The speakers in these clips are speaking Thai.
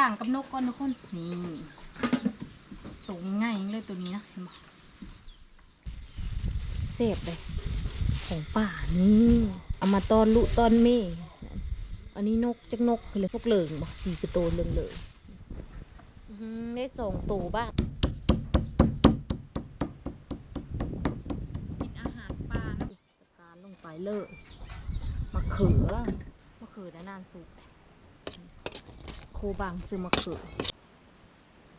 บ้างกับนกก่อนทุกคนนี่ตรงง่ายเลยตัวนี้นะเห็นไหมเสพเลยของป่านี่เอามาตอนลุตอนเม่อันนี้นกจักนกเลยพวกเหลิงบ่สีกระโตนเหลิงเลยอื้อหือได้สองตัวบ้างกินอาหารป่านะจัดการลงไปเลยมะเขือมะเขือนะนานสุก โคบางซื้อมาเขือ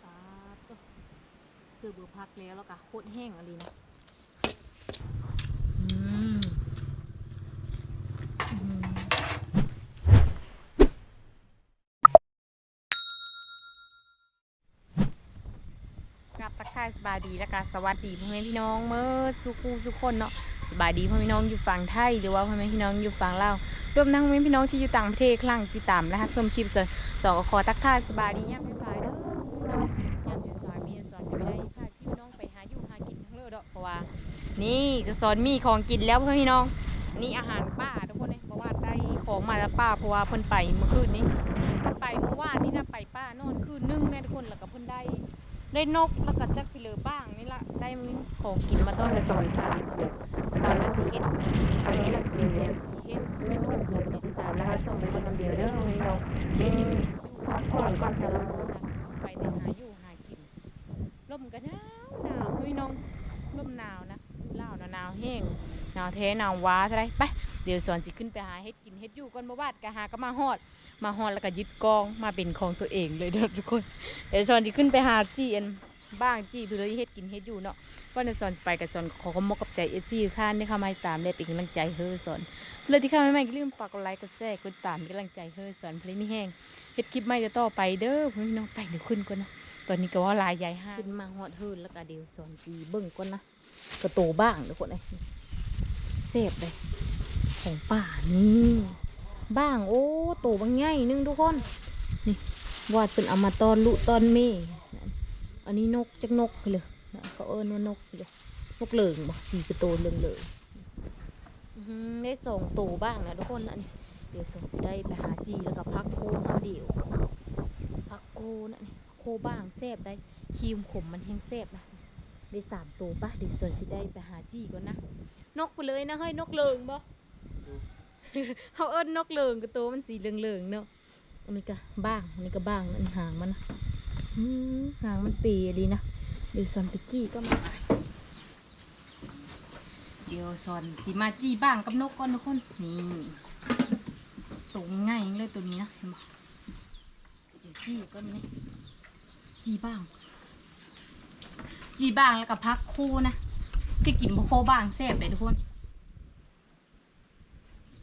ปาดก็ซื้อเบอร์พักแล้วแล้วก็โคตรแห้งอะไรนะ อืมอืม กลักทายสบายดีแล้วก็สวัสดีพ่อแม่พี่น้องเมื่อสุขูสุคนเนาะสบายดีพ่อแม่พี่น้องอยู่ฝั่งไทยหรือว่าพ่อแม่พี่น้องอยู่ฝั่งลาวรวมทั้งพ่อแม่พี่น้องที่อยู่ต่างประเทศครั้งที่ตามนะคะส้มคลิปเสร็จสองก็ขอทักทายสบายดียามสายๆเด้อพี่น้องยามสายมีสอนจะไม่ได้พาพี่น้องไปหาอยู่หากินทั้งเลือดอเพราะว่า นี่จะสอนมีของกินแล้วพ่อนพี่น้อง นี่อาหารป้าทุกคนเลยเพราะว่าได้ของมาแล้วป้าเพราะว่าเพิ่นไปเมื่อคืนนี้เพิ่นไปเมื่อวานนี่นะไปป้านอนคืนนึงแม่ทุกคนแล้วก็เพิ่นได้ ได้นกแล้วก็จักไปเลอบ้างนี่ละได้ของกินมาต้นละสอนสามสอนละสิเฮ็ดอันนี้ละคือเนี่ยสิเฮ็ดเมนูแล้วก็ติดตามนะคะส่งไปเบิ่งกันเดียวเด้อพี่น้องนี่อยู่พักผ่อนก่อนแต่ละมื้อนะไปแต่หาอยู่หากินลมก็หนาวหนาวพี่น้องลมหนาวนะเลาวน่ะหนาวแห้ง นาวแท้หนาวว้าซะได้ไปเดี๋ยวสอนสิขึ้นไปหาเฮ็ดกินเฮ็ดอยู่ก่อนบ่วาดก็หาก็มาฮอด มาฮอดแล้วก็ยึดกองมาเป็นของตัวเองเลยเด้อทุกคน เดี๋ยวสอนที่ขึ้นไปหาจีเอ็นบ้างจีดูเลยเฮ็ดกินเฮ็ดอยู่เนาะว่าในสอนไปกับสอนขอขมกกับใจเอฟซีท่านที่เข้ามาตามได้เป็นกำลังใจเฮ้อสอนเพื่อที่เข้ามาใหม่ก็ลืมฝากกดไลค์กดแชร์กดตามเป็นกำลังใจเฮ้อสอนเพลงไม่แห้งเฮ็ดคลิปใหม่จะต่อไปเด้อพี่น้องไปเดี๋ยวขึ้นก่อนนะตอนนี้ก็ว่าลายใหญ่ห้าขึ้นมาฮอดเฮือแล้วก็เดี๋ยวสอนจีเบิ่งก่อนนะกระโตบ้างทุกคนเลย เสพเลย ของป่านี่บ้างโอ้โตบางใหญ่นึงทุกคน นี่วาดเป็นเอามาตอนลุตอนเม่อันนี้นกจักนกเลยนะเขาเอิ้นว่านกเลยนกเหลิงบ่สีกระโตนเหลิงเลยได้สองตัวบ้างนะทุกคนนะนี่เดี๋ยวส่งสิได้ไปหาจีแล้วก็พักโคเฮาเดียวพักโคนะนี่โคบ้างแซ่บได้ครีมขมมันแห้งแซ่บนะได้สามตัวปะเดี๋ยวสวนสิได้ไปหาจีก่อนนะ นกไปเลยนะเฮ้ยนกเหลิงบ่เขาเอิ้นนกเหลิงกระโตวมันสีเหลิงๆเนาะอันนี้ก็บ้างอันนี้ก็บ้างอันนี้หางมันนะอืมหางมันปีดีนะเดี๋ยวสอนไปจี้ก็มาเดี๋ยวสอนสีมาจี้บ้างกับนกก่อนทุกคนนี่ตรงง่ายเลยตัวนี้นะเห็นไหมเดี๋ยวจี้ก็นี่จี้บ้าง จี้บ้างแล้วก็พักโคนะ คือกินพวกโคบ้างแซ่บเลยทุกคน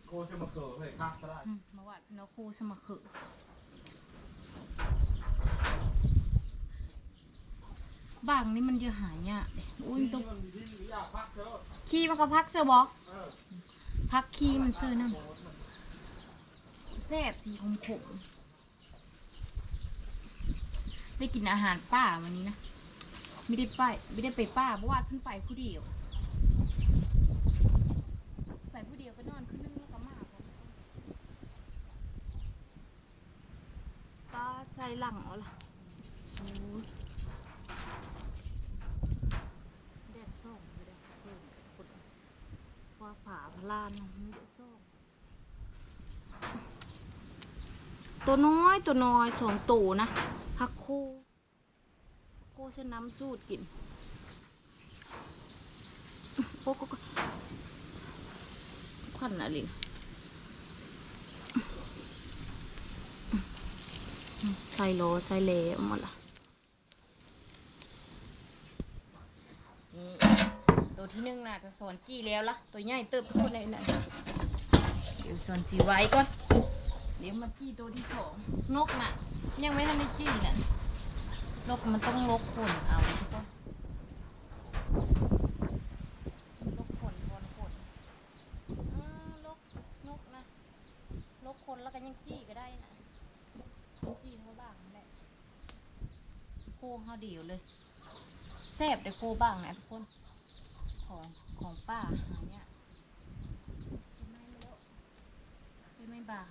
โคจะมาเกิดเลยครับก็ได้อืมมาวัดนกคูสมัครคือบ้างนี่มันเยอะหายากเลยอุ้ยตัวมันที่อยากพักเถอะขี้มันก็พักเสื้อบอกเออพักขี้มันเสื้อน้ำแซ่บสีขมขมได้กินอาหารป้าวันนี้นะ ไม่ได้ไปไม่ได้ไปป้าเพราะว่าขึ้นไปผู้เดียว ไปผู้เดียวก็นอนขึ้นนึงแล้วก็มาพร้อมกันป้าใส่หลังเอาล่ะโอ้ยแดดส่องไม่ได้เพิ่มคนฟ้าผ่าพลานมันแดดส่องตัวน้อยตัวน้อยสองตัวนะพักโค โคใช้นน้ำสูตรกิน โอ้โหควันอะไรใส่โลใส่เลหมดละนี่ตัวที่หนึ่งน่ะจะสอนจี้แล้วละตัวใหญ่เติบทุกคนเลยนะเดี๋ยวสอนสีไว้ก่อน เดี๋ยวมาจี้ตัวที่สองนกน่ะ ยังไม่ทันได้จี้น่ะ นกมันต้องลกขนเอาทุกคนลกขนบนขนอ่าลกนกนะลกคนแล้วก็ยังจี้ก็ได้นะจี้เขาบ้างแหละโคเขาเดียวเลยแซ่บแต่โคบ้างนะทุกคนของของป้าหาเนี่ยใช่ไหมไม่รู้ใช่ไหมบ่า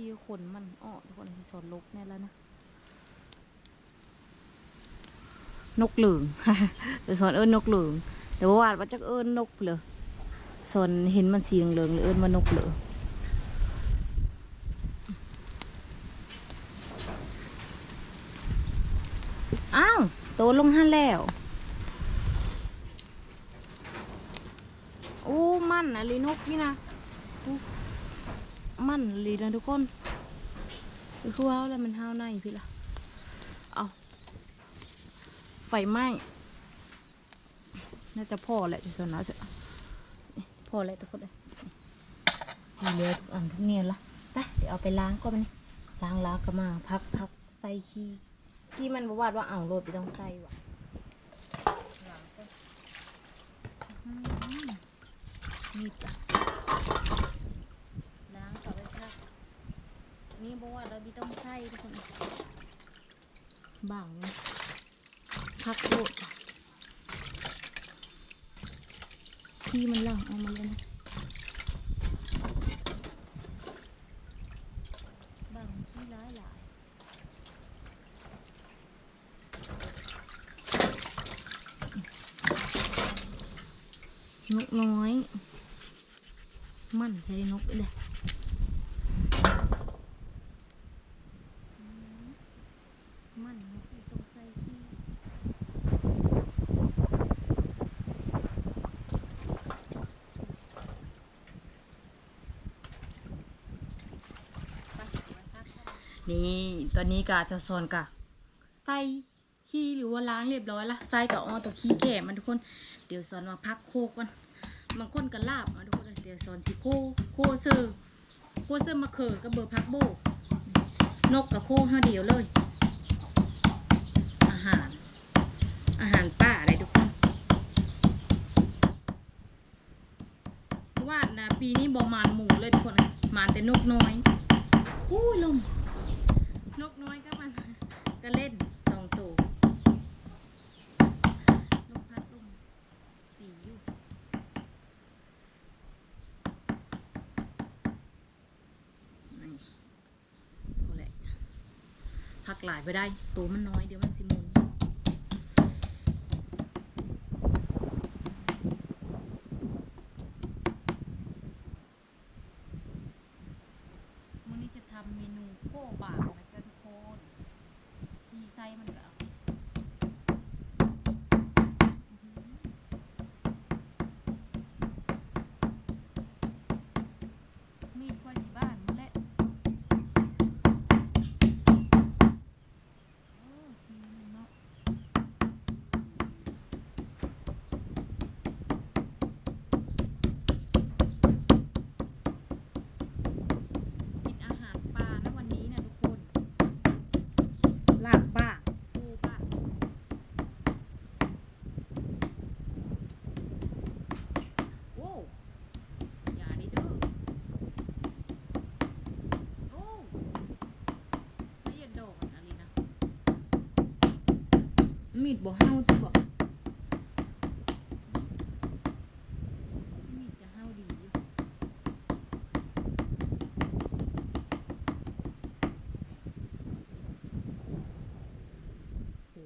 จีขนมันอ้อทุกคนที่ชนลกแน่แล้วนะ นกเหลืองจะสอนเอิ้นกเหลืองแต่ว่าว่าจักเอิ้นกเลยสอนเห็นมันสีเหลืองๆเลยเอิ้นว่านกเหลืองอ้าวโตลงหันแล้วโอ้มันอะลีนกนี่นะ มันลีนะทุกคนคือว้าแล้วมันห้าวในพี่ละเอาไฟไหม้น่าจะพ่อแหละจะสนะจะพ่อแหละทุกคนเลยเหลือทุกอันทุกเนียนละไปเดี๋ยวเอาไปล้างก็มันนี่ล้างล้างก็มาพักพักใส่ขี้ขี้มันบวาดว่าเอาโรดไปต้องใส่ว่ะนี่จ้ะล้างต่อไปครับ นี่บอกว่าเราบีต้องใช้ทุกคนบังพักโลดที่มันล่างเอามาเลยนะบังที่ร้ายหลายนกน้อย มันใช้นกเลยอืมมันนกอยู่ตรงไส้ขี้ นี่ตอนนี้กาจะสอนกะไส้ขี้หรือว่าล้างเรียบร้อยละไส้กับอ้อตัวขี้แก่มันทุกคนเดี๋ยวสอนมาพักโคก่อนบางคนก็ลาบมาทุกคนเดี๋ยวสอนสิโคโคเซอร์โคเซอร์มะเขือกับเบอร์พักโบนกกับโคห้าเดียวเลย อาหาร อาหารป่าอะไรทุกคนว่านะปีนี้บอมานหมูเลยทุกคนมานแต่นกน้อยอู้ยลม นกน้อยก็มันก็เล่นสองตัวนกพัดลมปีอยู่นี่เอาแหละพักหลายไปได้ตัวมันน้อยเดี๋ยวมันสิมุนมื้อนี้จะทำเมนูโค้บากนะจ๊ะทุกคนที่ไส้มันก็เอาอื้อหือมีดค่อยสิบ้านหมดแหละ โอ้ทีมันเนาะกินอาหารปลานะวันนี้นะทุกคน ลาบบ้างปูบ้างโอ้อย่าดิเด้อโอ้ไม่อย่าโดนอะไรนะมีดบ่เฮาติบ่มีดจะเฮาดีอยู่โห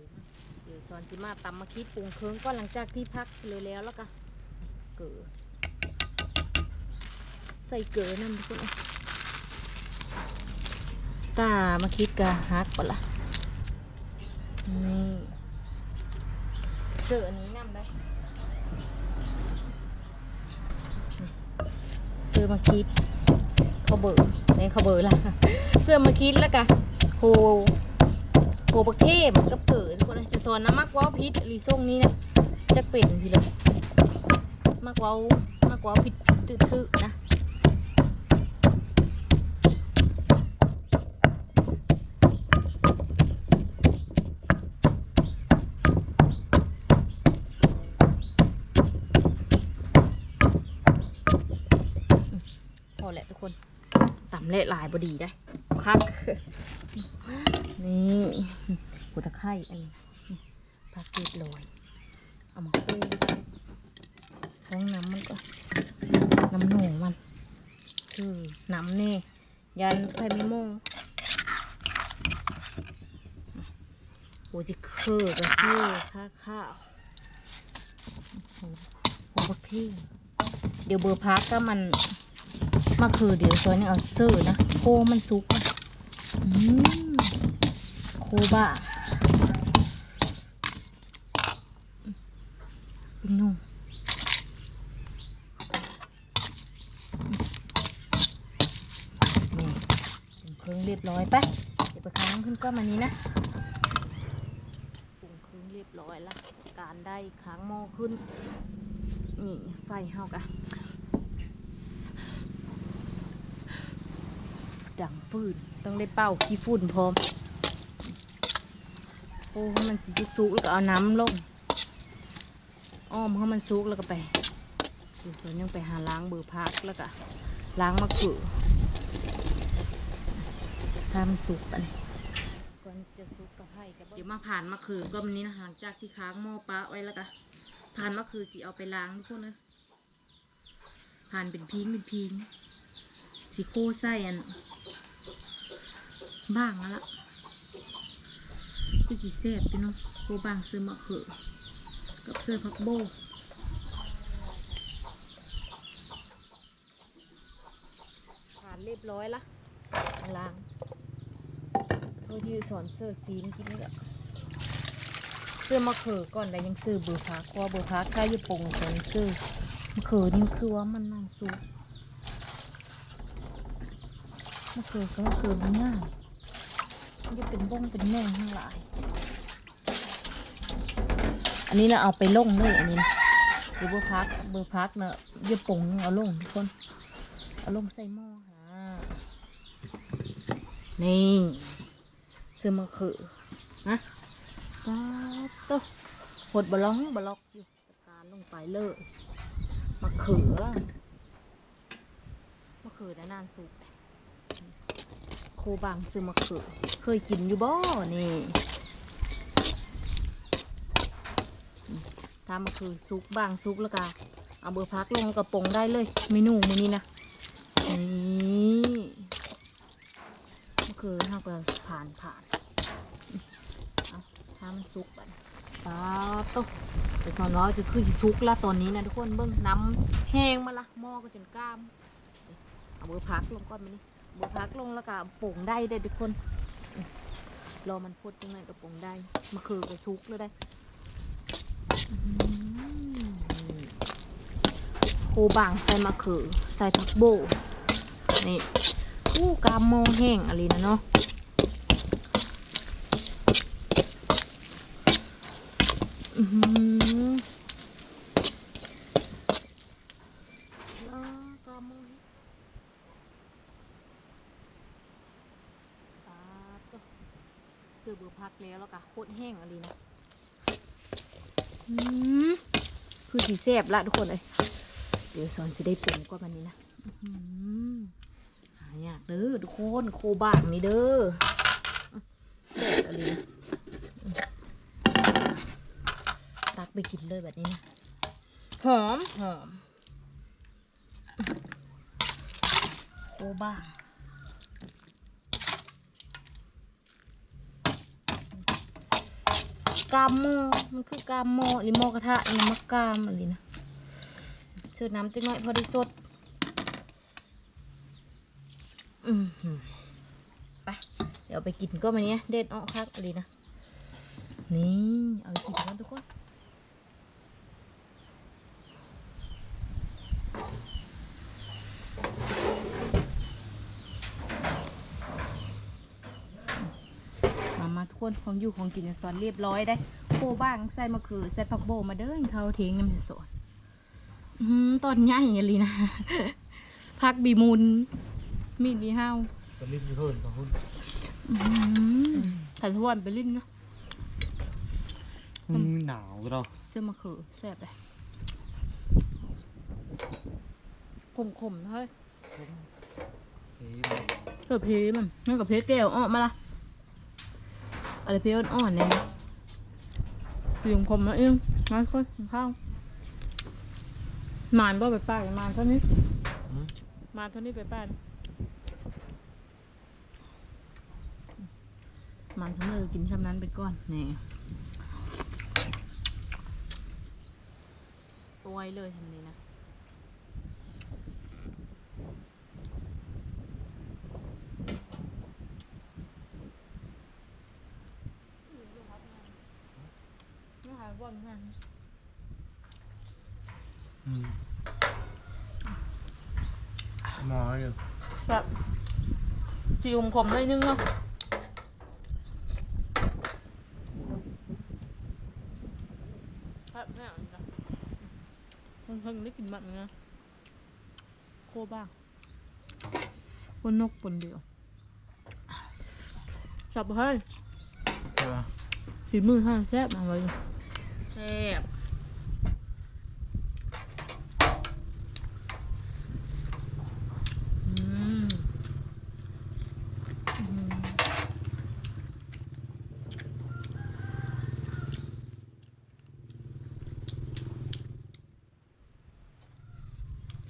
เดี๋ยวส อนสิมาตำมาคิดปรุงเครื่องก็หลังจากที่พักเลยแล้วแล้วก็เกลือใส่เกลือนั่นทุกคนตามาคิดกะฮักปะละนี่เสื้ออันนี้นำได้เสื้อมาคิดเขาเบิร์ในเขาเบิร์ละเสื้อมาคิดแล้วกะโห โหปรเข้มกับเกิดคนเลยจะสอนน้ำมักว้าพิษรีส่งนี้นะจะเป็นพี่เลยมักว้ามักว้าพิษตื้อๆนะพอแหละทุกคนต่ำเละลายบดีได้คัก นี่หัวตะไคร้อันนี้นี่ผักเกดลอย เอามาคู่ท้องน้ำมันก็ น้ำหนูมัน คือน้ำเน่ยันไข่มีโมงโอ้จะคือก็คือข้าข้าวโอ้โหโอ้โหพี่เดี๋ยวเบอร์พักก็มันมาคือเดี๋ยวซอยนี่เอาเสื้อนะโคมันซุกอะอืม คบ้าเป็นนุ่มนี่ปรุงเครื่องเรียบร้อยปะเดี๋ยวไปค้างขึ้นก้อนมันนี้นะปรุงเครื่องเรียบร้อยแล้วการได้ค้างหม้อขึ้น นี่ไฟเฮากะดังฟืนต้องได้เป่าขี้ฝุ่นพร้อม โอ้ให้มันสิสุกๆแล้วก็เอาน้ำลงอ้อมให้มันสุกแล้วก็ไปอยู่ส่วนยังไปหาล้างเบอร์พักแล้วก็ล้างมะกรูดถ้ามันสุกอันนี้ก่อนจะสุกกับไผ่กับเดี๋ยวมาผ่านมะเขือก็มันนี้นะหลังจากที่ค้างหม้อปลาไว้แล้วก็ผ่านมะเขือสิเอาไปล้างทุกคนเลยผ่านเป็นพิงเป็นพิงสิโก้ไส้อันบ้างแล้วล่ะ คือสิเสบพี่น้องโก้บ้างซื้อมะเขือกับเสื้อพักโบผ่านเรียบร้อยละล้างเท่าที่สอนเสื้อสีเมื่กี้นี่แหละเสื้อมะเขือก่อนแต่ยังซื้อเบอร์พักว่าเบอร์พักใกล้จะปงใส่ซื้อมะเขือนี่คือว่ามันน่าสูงมะเขือก็มะเขือมันง่าย จะเป็นบ้งเป็นแม่งทั้งหลาย อันนี้เราเอาไปลงเลยอันนี้เดี๋ยวเบอร์พักเบอร์พักเนอะเยี่ยปงเอาลงทุกคน เอาลงใส่หม้อค่ะนี่เสื้อมะเขือนะป๊าบโตหดบล็อกบล็อกอยู่จัดการลงไปเลยมะเขือมะเขือนะนานสุก คบางซื้อมะเขือเคยกินอยู่บ่นี่ถ้ามะเขือสุกบางสุกแล้วก็เอาเบอร์พักลงกระปงได้เลยเมนูมือนี้นะนี่ก็คือถ้ากิดผ่านผ่านเอาถ้ามันซุกบัดป๊าตุ๊แต่สอนน้อยจะคือสิซุกแล้วตอนนี้นะทุกคนเบิ้งน้ำแห้งมาละหม้อก็จนกล้ามเอาเบอร์พักลงก่อนมานี่ บอร์พักลงแล้วก็โป่งได้ได้ทุกคนรอมันพดตรงนั้นก็โป่งได้มาคือก็ซุกแล้วได้โคบางใส่มะเขือใส่ผักโบนี่อู้กามโมแห้งอะไรนะเนาะอือากามโมแห้งปาดก็ซื้อเบือพัก แล้วแล้วก็โคตรแห้งอะไรนะอืมคือสีแซ่บละทุกคนเลยเดี๋ยวสอนจะได้ปรุงก็มันนี้นะอื้อหือหายากเด้อทุกคนโคบางนี่เด้อเด็ดอะไรนะอืมตักไปกินเลยแบบนี้นะหอมหอมโคบาง กามโมมันคือกามโมหรือโมกระทะนี่มะกามอะไรนะเชิญน้ำจิ้มหน่อยพอดีสดอืมไป เดี๋ยวไปกินก็มาเนี้ยเด็ดออกครับอะไรนะ นี่ เอาไปกินกันทุกคน มามาทุกคน ของอยู่ของกินสอนเรียบร้อยได้โคบ้างใส่มะเขือใส่ผักโบมาเด้อเขาเทงน้ำสดอืมตอนใหญ่อย่างนี้นะพักบีมุนมีดมีห้าวตะลิ้นเพิ่นกับหุ่นถ่ายทวนไปลิ้นนะมันหนาวเราเสื้อมะเขือแซ่บเลยขมๆเฮ้ยเฮ้ยเผื่อเพมันนั่นกับเพแก้วอ้อมาละ อะไรเพี้ยนอ่อนเนี่ยหยุงคมนะอึ้งมาค่อยข้าวมานบ่ไปป้านมานเท่านี้มานเท่านี้ไปป้านมานเท่านี้กินคำนั้นไปก่อนนี่ตัวเลยทำนี้นะ จีอุมขมหน่อยนึงเนาะแบบเนี่ยจ้ะเพิ่งๆได้กินแบบนี้นะโคบ้างปนนกปนเดียวสับเฮ้ยใช่ปะฝีมือท่านแซ่บมาไว้แซ่บ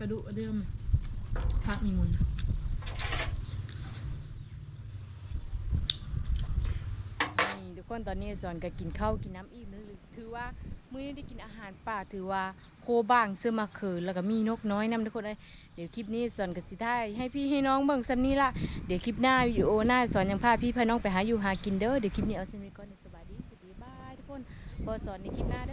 ระดูกเดิมพักมีมุนนี่ทุกคนตอนนี้สอนก็กินข้าวกินน้ำอิ่มแล้วถือว่ามื้อนี้ได้กินอาหารป่าถือว่าโคบ้างเสื้อมาเขินแล้วก็มีนกน้อยนำทุกคนเลยเดี๋ยวคลิปนี้สอนกับสิท้ายให้พี่ให้น้องเบิ่งซ้ำนี้ละเดี๋ยวคลิปหน้าวิดีโอหน้าสอนยังพาพี่พาน้องไปหาอยู่หากินเด้อเดี๋ยวคลิปนี้เอาเส้นไว้ก่อนสบายดีสวัสดีบายทุกคนพอสอนในคลิปหน้าเด้อ